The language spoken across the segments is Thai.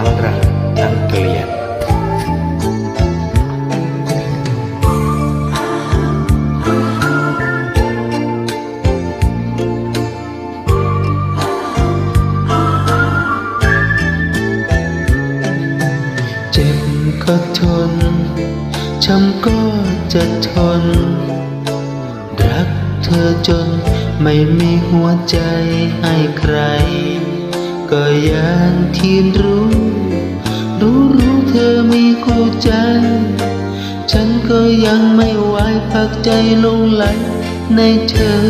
ทั้งรักทั้งเกลียดเจ็บก็ทนช้ำก็จะทน รักเธอจนไม่มีหัวใจให้ใคร ก็อย่างที่รู้ รู้รู้เธอมีคู่ใจ ฉันก็ยังไม่ไหวพักใจลงไหลในเธอ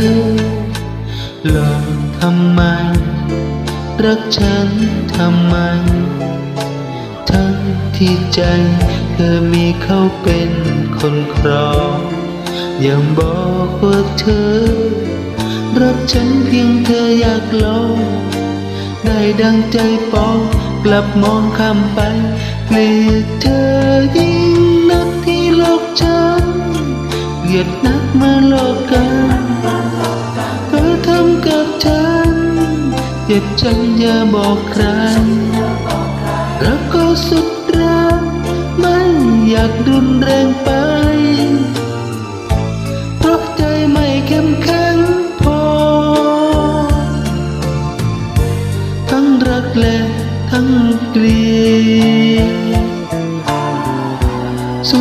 หลอกทำไม รักฉันทำไม ทั้งที่ใจเธอมีเขาเป็นคนครองอย่าบอกว่าเธอ รักฉันเพียงเธออยากลอง ได้ดังใจปองกลับมองข้ามไปเกลียดเธอยิ่งนักที่โลกฉันเกลียดนักเมื่อโลกกันเธอทำกับฉันเจ็บจนอย่าบอกใครรักก็สุด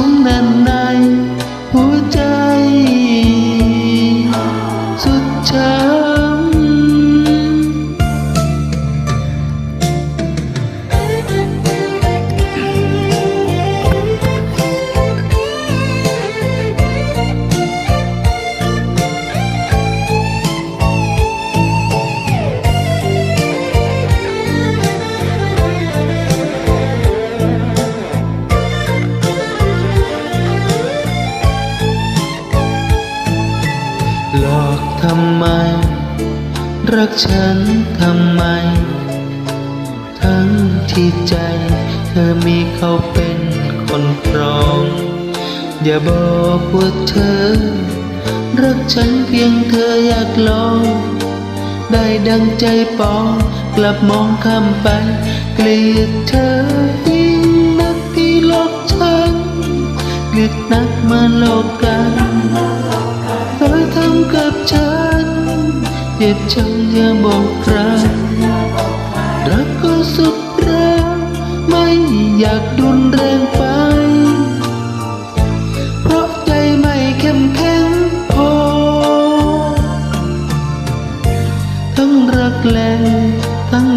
งเก ทำไม รักฉันทำไม ทั้งที่ใจ เธอมีเขาเป็นคนครอง อย่าบอกว่าเธอ รักฉันเพียงเธออยากลอง ได้ดังใจปองกลับมองข้ามไป เกลียดเธอยิ่งนักที่หลอกฉันเกลียดนักมาโลกกั เจ็บช้ำอย่าบอกใครรักก็สุดแรงไม่อยากดุนแรงไป เพราะใจไม่เข้มแข็งพอ ทั้งรักแรงทั้ง